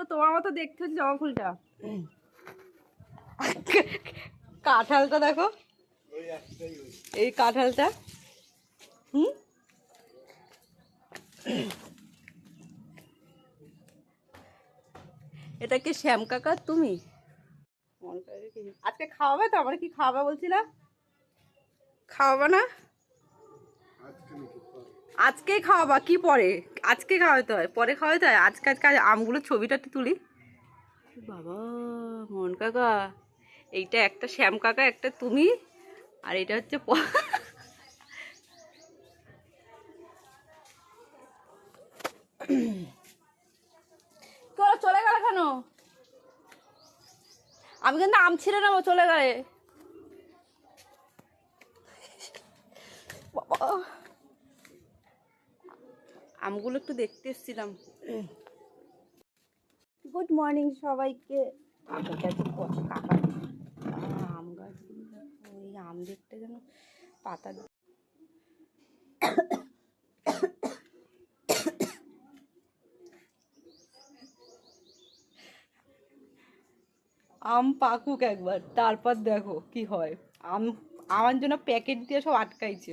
পুরো তোমার মতো দেখতে হচ্ছে জবা ফুলটা। কাঁঠালটা দেখো। এই কাঁঠালটা। হুম? এটা কি শ্যাম কাকা? তুমি? আজকে খাওয়াবে তো? আমার কি খাওয়াবে বলছিলা খাওয়াবে না? আজকেই খাওয়াবা, কি পরে? আজকে খাওয়াতে হয়, পরে খাওয়াতে হয়? আজকে আজকে আমগুলোর ছবিটা একটু তুলি। বাবা, মন কাকা, এইটা একটা শ্যাম কাকা, একটা তুমি, আর এটা হচ্ছে চলে গেল কেন? আমি কিন্তু আম ছিঁড়ে নেব, চলে গেলে। বাবা। আমগুলো একটু দেখতে এসেছিলাম। গুড মর্নিং সবাইকে। আমের গাছে কত কাকা আম গাছগুলো ওই আম দেখতে যেন পাতা আম পাকুক একবার তারপর দেখো কি হয়। আম আমার জন্য প্যাকেট দিয়ে সব আটকাইছে।